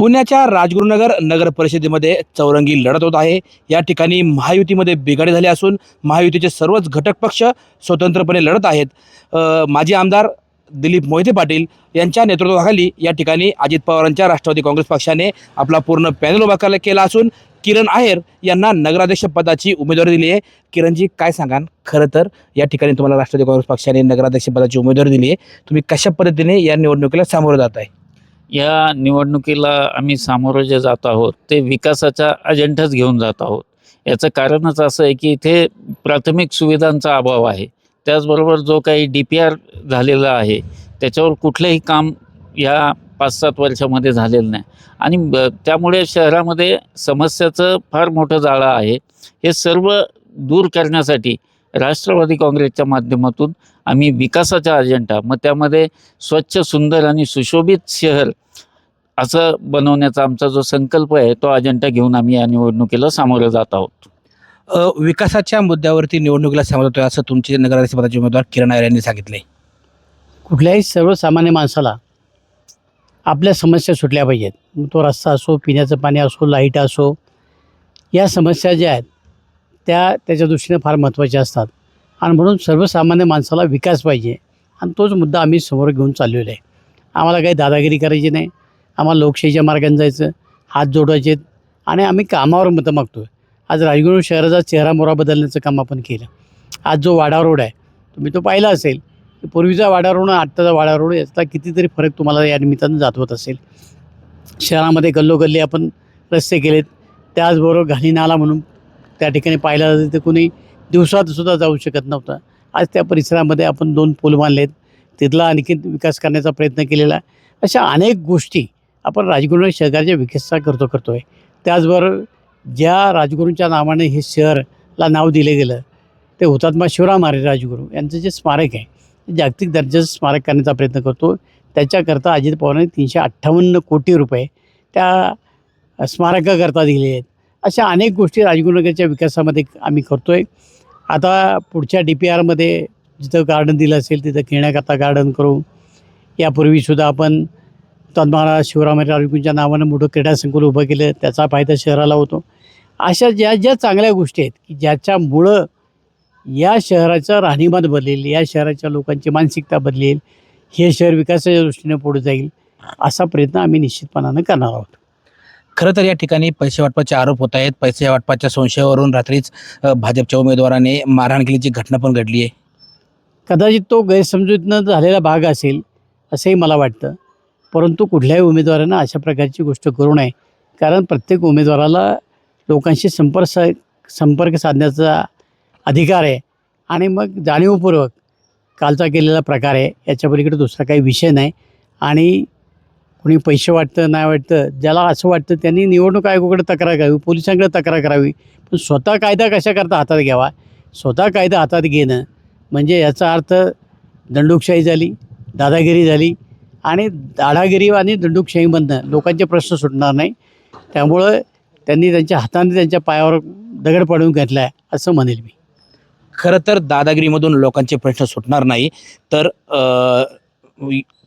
पुण्याच्या राजगुरुनगर नगर परिषदेमध्ये चौरंगी लढत होत आहे. या ठिकाणी महायुतीमध्ये बिघाडी झाली असून महायुतीचे सर्वच घटक पक्ष स्वतंत्रपणे लढत आहेत. माजी आमदार दिलीप मोहिते पाटील यांच्या नेतृत्वाखाली या ठिकाणी अजित पवारांच्या राष्ट्रवादी काँग्रेस पक्षाने आपला पूर्ण पॅनल उभा केला- केला असून किरण आहेर यांना नगराध्यक्ष पदाची उमेदवारी दिली आहे. किरणजी काय सांगाल? खरं तर या ठिकाणी तुम्हाला राष्ट्रवादी काँग्रेस पक्षाने नगराध्यक्ष पदाची उमेदवारी दिली आहे. तुम्ही कशा पद्धतीने या निवडणुकीला सामोरं जात आहे या निवडणुकीला आम्ही सामोरं जे जात आहोत ते विकासाचा अजेंडाच घेऊन जात आहोत. याचं कारणच असं आहे की इथे प्राथमिक सुविधांचा अभाव आहे. त्याचबरोबर जो काही डी पी आर झालेला आहे त्याच्यावर कुठलंही काम या पाच सात वर्षामध्ये झालेलं नाही. आणि ब- त्यामुळे शहरामध्ये समस्याचं फार मोठं जाळं आहे. हे सर्व दूर करण्यासाठी राष्ट्रवादी काँग्रेसच्या माध्यमातून आम्ही विकासाचा अजेंडा मग त्यामध्ये स्वच्छ सुंदर आणि सुशोभित शहर असं बनवण्याचा आमचा जो संकल्प आहे तो अजेंडा घेऊन आम्ही या निवडणुकीला सामोरं जात आहोत. विकासाच्या मुद्द्यावरती निवडणुकीला सामोरं असं तुमचे नगराध्यक्ष पदाचे उमेदवार किरण नायर यांनी सांगितले कुठल्याही सर्वसामान्य माणसाला आपल्या समस्या सुटल्या पाहिजेत. मग तो रस्ता असो पिण्याचं पाणी असो लाइट असो या समस्या ज्या आहेत त्या त्याच्या दृष्टीने फार महत्त्वाच्या असतात. आणि म्हणून सर्वसामान्य माणसाला विकास पाहिजे. आणि तोच मुद्दा आम्ही समोर घेऊन चाललेलो आहे. आम्हाला काही दादागिरी करायची नाही. आम्हाला लोकशाहीच्या मार्गाने जायचं हात जोडायचे आणि आम्ही कामावर मतं मागतो आहे आज राजगुरू शहराचा चेहरा मोहरा बदलण्याचं काम आपण केलं. आज जो वाडा रोड आहे तुम्ही तो पाहिला असेल. पूर्वीचा वाडा रोड आणि आत्ताचा वाडा रोड याचा कितीतरी फरक तुम्हाला या निमित्तानं जातवत असेल. शहरामध्ये गल्लोगल्ली आपण रस्ते केलेत. त्याचबरोबर घाणी नाला म्हणून त्या ठिकाणी पाहिला जाते कोणी दिवसातसुद्धा जाऊ शकत नव्हतं. आज त्या परिसरामध्ये आपण दोन पूल बांधलेत. तिथला आणखी विकास करण्याचा प्रयत्न केलेला अशा अनेक गोष्टी आपण राजगुरू शहराच्या विकासाचा करतो करतो आहे त्याचबरोबर ज्या राजगुरूंच्या नावाने हे शहरला नाव दिलं गेलं ते हुतात्मा शिवराम आरे राजगुरू यांचं जे स्मारक आहे ते जागतिक दर्जाचं स्मारक करण्याचा प्रयत्न करतो. त्याच्याकरता अजित पवारांनी तीनशे अठ्ठावन्न कोटी रुपये त्या स्मारकाकरता दिलेले आहेत. अशा अनेक गोष्टी राजगुरुनगरच्या विकासामध्ये आम्ही करतो आहे आता पुढच्या डी पी आरमध्ये जिथं गार्डन दिलं असेल तिथं खेळण्याकरता गार्डन करू. यापूर्वीसुद्धा आपण तन्मारा शिवराम राजगुरूंच्या नावानं मोठं क्रीडा संकुल उभं केलं त्याचा फायदा शहराला होतो. अशा ज्या ज्या चांगल्या गोष्टी आहेत की ज्याच्यामुळं या शहराचं राहणीमान बदलेल या शहराच्या लोकांची मानसिकता बदलेल हे शहर विकासाच्या दृष्टीने पुढे जाईल असा प्रयत्न आम्ही निश्चितपणानं करणार आहोत. खरं तर या ठिकाणी पैसे वाटपाचे आरोप होत आहेत. पैसे वाटपाच्या संशयावरून रात्रीच भाजपच्या उमेदवाराने मारहाण केल्याची घटना पण घडली आहे. कदाचित तो गैरसमजुतीनं झालेला भाग असेल असंही मला वाटतं. परंतु कुठल्याही उमेदवारानं अशा प्रकारची गोष्ट करू नये. कारण प्रत्येक उमेदवाराला लोकांशी संपर्क सा संपर्क साधण्याचा अधिकार आहे. आणि मग जाणीवपूर्वक कालचा केलेला प्रकार आहे. याच्या पलीकडे दुसरा काही विषय नाही. आणि कोणी पैसे वाटतं नाही वाटतं ज्याला असं वाटतं त्यांनी निवडणूक आयोगाकडे तक्रार करावी पोलिसांकडे तक्रार करावी. पण स्वतः कायदा कशा करता हातात घ्यावा? स्वतः कायदा हातात घेणं म्हणजे याचा अर्थ दंडुकशाही झाली दादागिरी झाली आणि दादागिरी आणि दंडुकशाहीमधनं लोकांचे प्रश्न सुटणार नाही. त्यामुळं त्यांनी त्यांच्या हाताने त्यांच्या पायावर दगड पाडून घेतला आहे असं म्हणेल मी. खरं तर दादागिरीमधून लोकांचे प्रश्न सुटणार नाही. तर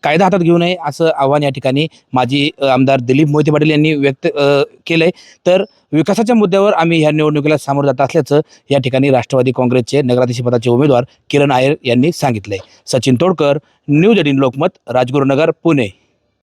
कायदा हातात घेऊ नये असं आव्हान या ठिकाणी माजी आमदार दिलीप मोहिते पाटील यांनी व्यक्त केलं आहे तर विकासाच्या मुद्द्यावर आम्ही ह्या निवडणुकीला सामोरं जात असल्याचं या ठिकाणी राष्ट्रवादी काँग्रेसचे नगराध्यक्ष उमेदवार किरण आयर यांनी सांगितलंय. Sachin Todkar news eighteen Lokmat Rajgurunagar Pune.